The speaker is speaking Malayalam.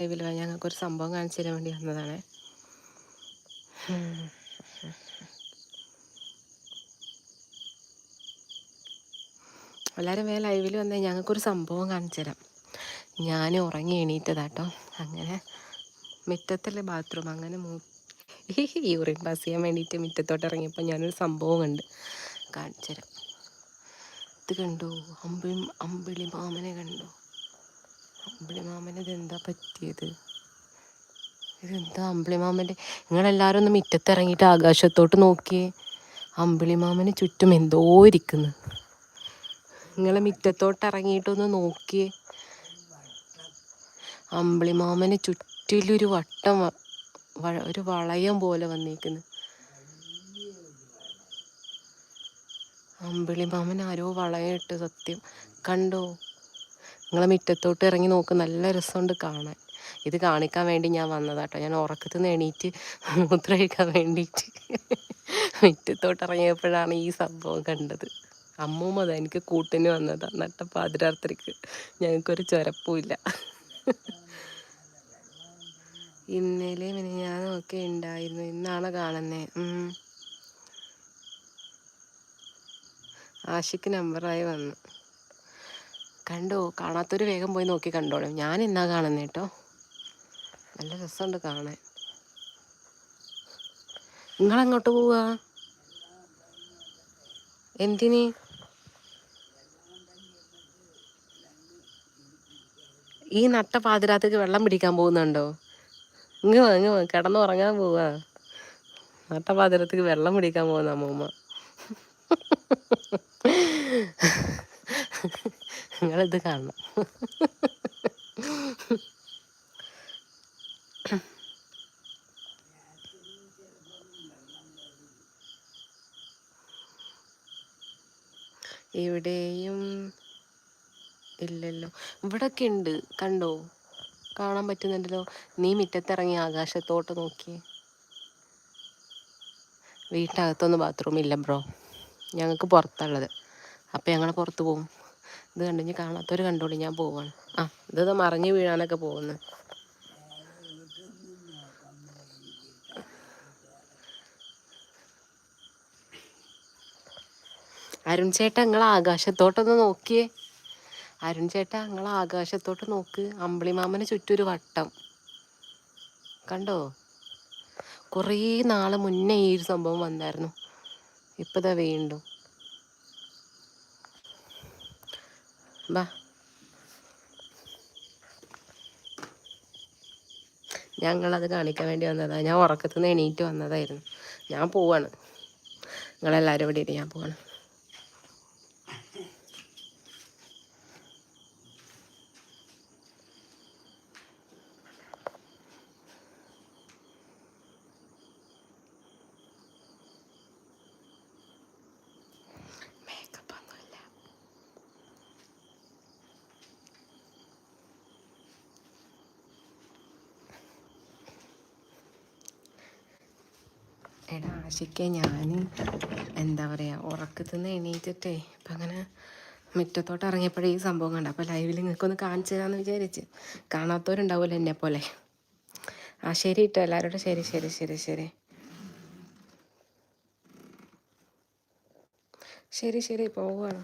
ലൈവിൽ ഞങ്ങൾക്കൊരു സംഭവം കാണിച്ചു തരാൻ വേണ്ടി വന്നതാണ്. എല്ലാവരും വേറെ ലൈവിൽ വന്നാൽ ഞങ്ങൾക്കൊരു സംഭവം കാണിച്ചു തരാം. ഞാൻ ഉറങ്ങി എണീറ്റതാട്ടോ അങ്ങനെ മുറ്റത്തല്ലേ ബാത്റൂം. അങ്ങനെ മൂ യൂറിൻ പാസ് ചെയ്യാൻ വേണ്ടിയിട്ട് മുറ്റത്തോട്ട് ഇറങ്ങിയപ്പോൾ ഞാനൊരു സംഭവം കണ്ട് കാണിച്ചു തരാം. ഇത് കണ്ടു? അമ്പിളി അമ്പിളി മാമനെ കണ്ടു? അമ്പിളി മാമന് ഇതെന്താ പറ്റിയത്? ഇതെന്താ അമ്പിളി മാമന്റെ നിങ്ങളെല്ലാവരും ഒന്ന് മുറ്റത്തിറങ്ങിയിട്ട് ആകാശത്തോട്ട് നോക്കിയേ. അമ്പിളി മാമന് ചുറ്റും എന്തോ ഇരിക്കുന്നു. നിങ്ങളെ മുറ്റത്തോട്ട് ഇറങ്ങിയിട്ടൊന്ന് നോക്കിയേ അമ്പിളിമാമന് ചുറ്റിലൊരു വട്ടം ഒരു വളയം പോലെ വന്നിരിക്കുന്നു അമ്പിളിമാമൻ ആരോ വളയം ഇട്ട് സത്യം കണ്ടോ? നിങ്ങളെ മുറ്റത്തോട്ട് ഇറങ്ങി നോക്ക് നല്ല രസമുണ്ട് കാണാൻ. ഇത് കാണിക്കാൻ വേണ്ടി ഞാൻ വന്നതാട്ടോ. ഞാൻ ഉറക്കത്ത് നിന്ന് എണീറ്റ് മൂത്ര കഴിക്കാൻ വേണ്ടിയിട്ട് മുറ്റത്തോട്ട് ഇറങ്ങിയപ്പോഴാണ് ഈ സംഭവം കണ്ടത്. അമ്മൂമ്മ എനിക്ക് കൂട്ടിന് വന്നതാണ് നട്ട പാതിരാത്രിക്ക് ഞങ്ങൾക്കൊരു ചൊരപ്പുമില്ല ഇന്നലെ മിനിഞ്ഞാന്നും ഒക്കെ ഉണ്ടായിരുന്നു ഇന്നാണ് കാണുന്നേ? ആഷിക്ക് നമ്പറായി വന്നു. കണ്ടോ? കാണാത്തൊരു വേഗം പോയി നോക്കി കണ്ടോളും. ഞാൻ ഇന്നാ കാണുന്നത് കേട്ടോ നല്ല രസമുണ്ട് കാണാൻ. നിങ്ങളെങ്ങോട്ട് പോവാ? എന്തിന്? ഈ നട്ട പാതിരാത്തേക്ക് വെള്ളം പിടിക്കാൻ പോകുന്നുണ്ടോ? ഇങ്ങ് വാ ഇങ്ങ് വാ. കിടന്നുറങ്ങാൻ പോവാ. നട്ടപാതിരത്തേക്ക് വെള്ളം പിടിക്കാൻ പോകുന്ന അമ്മൂമ്മ. നിങ്ങളിത് കാണണം. ഇവിടെയും ഇല്ലല്ലോ. ഇവിടൊക്കെ ഉണ്ട് കണ്ടോ? കാണാൻ പറ്റുന്നുണ്ടല്ലോ. നീ മുറ്റത്തിറങ്ങി ആകാശത്തോട്ട് നോക്കി വീട്ടകത്തൊന്നും ബാത്റൂം ഇല്ല ബ്രോ ഞങ്ങൾക്ക് പുറത്തുള്ളത്. അപ്പോൾ ഞങ്ങൾ പുറത്ത് പോകും ഇത് കണ്ടു കാണാത്തവർ കണ്ടോളി ഞാൻ പോവാണ്. ആ ഇത് മറിഞ്ഞ് വീഴാനൊക്കെ പോകുന്നു. അരുൺ ചേട്ടാ നിങ്ങൾ ആകാശത്തോട്ടൊന്ന് നോക്കിയേ. അരുൺ ചേട്ടാ നിങ്ങൾ ആകാശത്തോട്ട് നോക്ക്. അമ്പിളിമാമന് ചുറ്റൊരു വട്ടം. കണ്ടോ? കുറേ നാളെ മുന്നേ ഈ ഒരു സംഭവം വന്നായിരുന്നു. ഇപ്പതാ വീണ്ടും. ബാ ഞങ്ങളത് കാണിക്കാൻ വേണ്ടി വന്നതാണ് ഞാൻ ഉറക്കത്തുനിന്ന് എണീറ്റ് വന്നതായിരുന്നു. ഞാൻ പോവാണ്. നിങ്ങളെല്ലാവരും ഇവിടെ ഇട്ട് ഞാൻ പോവാണ്. എടാ ആശിക്ക ഞാൻ എന്താ പറയുക ഉറക്കത്തു നിന്ന് എണീറ്റിട്ടേ ഇപ്പം അങ്ങനെ മുറ്റത്തോട്ട് ഇറങ്ങിയപ്പോഴേ ഈ സംഭവം കണ്ട. അപ്പോൾ ലൈവിൽ നിങ്ങൾക്കൊന്ന് കാണിച്ചു തരാമെന്ന് വിചാരിച്ച്. കാണാത്തവരുണ്ടാവുമല്ലോ എന്നെ പോലെ. ആ ശരി ഇട്ടോ എല്ലാവരോടും ശരി ശരി ശരി ശരി. ശരി ശരി പോവുകയാണ്